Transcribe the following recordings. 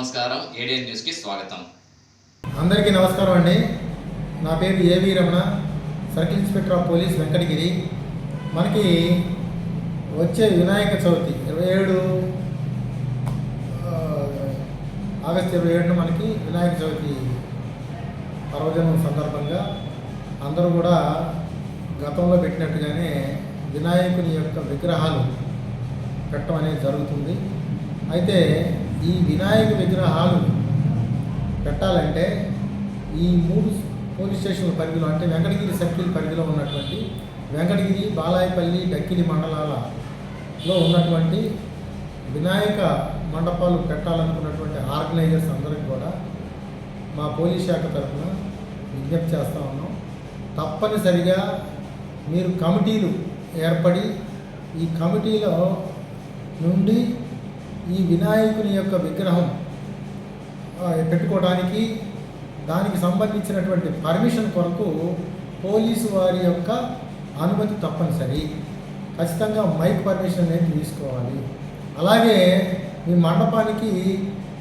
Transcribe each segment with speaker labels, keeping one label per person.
Speaker 1: నమస్కారం. ఏడియన్ న్యూస్కి స్వాగతం.
Speaker 2: అందరికీ నమస్కారం అండి. నా పేరు A V Ramana. Circle inspector of police Venkatagiri. మనకి వచ్చే వినాయక చవితి ఇరవై ఏడు ఆగస్టు ఇరవై ఏడున మనకి వినాయక చవితి పర్వదినం సందర్భంగా అందరూ కూడా గతంలో పెట్టినట్టుగానే వినాయకుని యొక్క విగ్రహాలు పెట్టడం అనేది జరుగుతుంది. అయితే ఈ వినాయక విగ్రహాలు పెట్టాలంటే ఈ మూడు పోలీస్ స్టేషన్ల పరిధిలో అంటే వెంకటగిరి సర్కిల్ పరిధిలో ఉన్నటువంటి వెంకటగిరి బాలాయపల్లి డక్కిలి మండలాలలో ఉన్నటువంటి వినాయక మండపాలు పెట్టాలనుకున్నటువంటి ఆర్గనైజర్స్ అందరికి కూడా మా పోలీస్ శాఖ తరఫున విజ్ఞప్తి చేస్తూ ఉన్నాం. తప్పనిసరిగా మీరు కమిటీలు ఏర్పడి ఈ కమిటీలో నుండి ఈ వినాయకుని యొక్క విగ్రహం పెట్టుకోవడానికి దానికి సంబంధించినటువంటి పర్మిషన్ కొరకు పోలీసు వారి యొక్క అనుమతి తప్పనిసరి. ఖచ్చితంగా మైక్ పర్మిషన్ అనేది తీసుకోవాలి. అలాగే మీ మండపానికి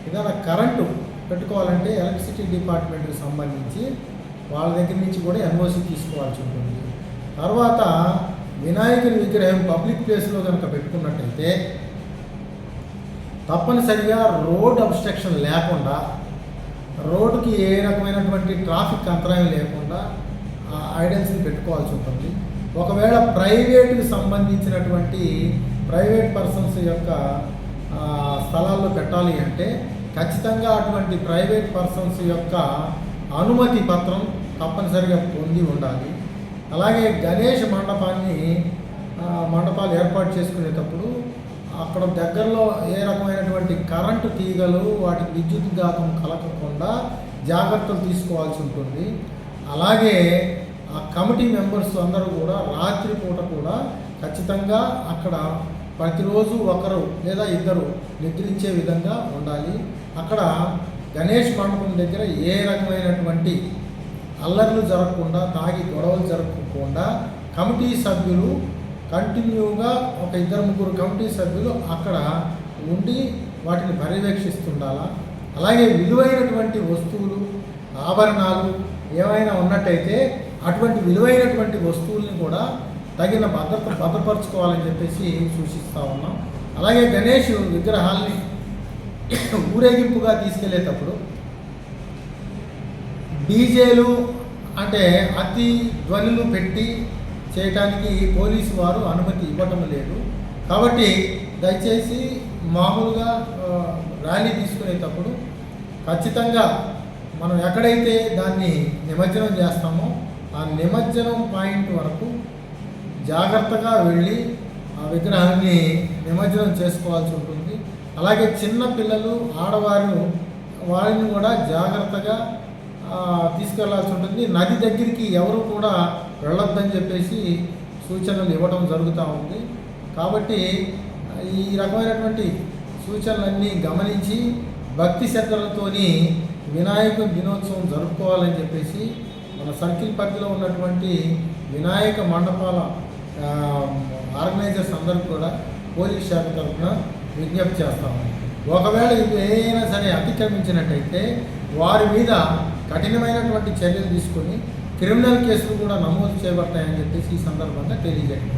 Speaker 2: ఏదైనా కరెంటు పెట్టుకోవాలంటే ఎలక్ట్రిసిటీ డిపార్ట్మెంట్కి సంబంధించి వాళ్ళ దగ్గర నుంచి కూడా ఎన్ఓసి తీసుకోవాల్సి ఉంటుంది. తర్వాత వినాయకుని విగ్రహం పబ్లిక్ ప్లేస్లో కనుక పెట్టుకున్నట్టయితే తప్పనిసరిగా రోడ్ అబ్స్ట్రక్షన్ లేకుండా రోడ్డుకి ఏ రకమైనటువంటి ట్రాఫిక్ అంతరాయం లేకుండా ఐడెన్స్ని పెట్టుకోవాల్సి ఉంటుంది. ఒకవేళ ప్రైవేట్కి సంబంధించినటువంటి ప్రైవేట్ పర్సన్స్ యొక్క స్థలాల్లో పెట్టాలి అంటే ఖచ్చితంగా అటువంటి ప్రైవేట్ పర్సన్స్ యొక్క అనుమతి పత్రం తప్పనిసరిగా పొంది ఉండాలి. అలాగే గణేష్ మండపాన్ని మండపాలు ఏర్పాటు చేసుకునేటప్పుడు అక్కడ దగ్గరలో ఏ రకమైనటువంటి కరెంటు తీగలు వాటికి విద్యుత్ ఘాతం కలగకుండా జాగ్రత్తలు తీసుకోవాల్సి ఉంటుంది. అలాగే ఆ కమిటీ మెంబర్స్ అందరూ కూడా రాత్రిపూట కూడా ఖచ్చితంగా అక్కడ ప్రతిరోజు ఒకరు లేదా ఇద్దరు నిద్రించే విధంగా ఉండాలి. అక్కడ గణేష్ మండపం దగ్గర ఏ రకమైనటువంటి అల్లర్లు జరగకుండా తాగి గొడవలు జరగకుండా కమిటీ సభ్యులు కంటిన్యూగా ఒక ఇద్దరు ముగ్గురు కమిటీ సభ్యులు అక్కడ ఉండి వాటిని పర్యవేక్షిస్తుండాలా? అలాగే విలువైనటువంటి వస్తువులు ఆభరణాలు ఏమైనా ఉన్నట్టయితే అటువంటి విలువైనటువంటి వస్తువుల్ని కూడా తగిన భద్రత భద్రపరచుకోవాలని చెప్పేసి సూచిస్తూ ఉన్నాం. అలాగే గణేష్ విగ్రహాల్ని ఊరేగింపుగా తీసుకెళ్ళేటప్పుడు డీజేలు అంటే అతి ధ్వనులు పెట్టి చేయటానికి పోలీసు వారు అనుమతి ఇవ్వటం లేదు. కాబట్టి దయచేసి మామూలుగా ర్యాలీ తీసుకునేటప్పుడు ఖచ్చితంగా మనం ఎక్కడైతే దాన్ని నిమజ్జనం చేస్తామో ఆ నిమజ్జనం పాయింట్ వరకు జాగ్రత్తగా వెళ్ళి ఆ విగ్రహాన్ని నిమజ్జనం చేసుకోవాల్సి ఉంటుంది. అలాగే చిన్న పిల్లలు ఆడవారు వారిని కూడా జాగ్రత్తగా తీసుకెళ్ళాల్సి ఉంటుంది. నది దగ్గరికి ఎవరు కూడా వెళ్ళొద్దని చెప్పేసి సూచనలు ఇవ్వడం జరుగుతూ ఉంది. కాబట్టి ఈ రకమైనటువంటి సూచనలన్నీ గమనించి భక్తి శ్రద్ధలతోని వినాయక దినోత్సవం జరుపుకోవాలని చెప్పేసి మన సర్కిల్ పరిధిలో ఉన్నటువంటి వినాయక మండపాల ఆర్గనైజర్స్ అందరూ కూడా పోలీస్ శాఖ తరఫున విజ్ఞప్తి చేస్తాము ఒకవేళ ఇది ఏదైనా సరే అతిక్రమించినట్టయితే వారి మీద కఠినమైనటువంటి చర్యలు తీసుకొని క్రిమినల్ కేసులు కూడా నమోదు చేయబడతాయని చెప్పేసి ఈ సందర్భంగా తెలియజేయండి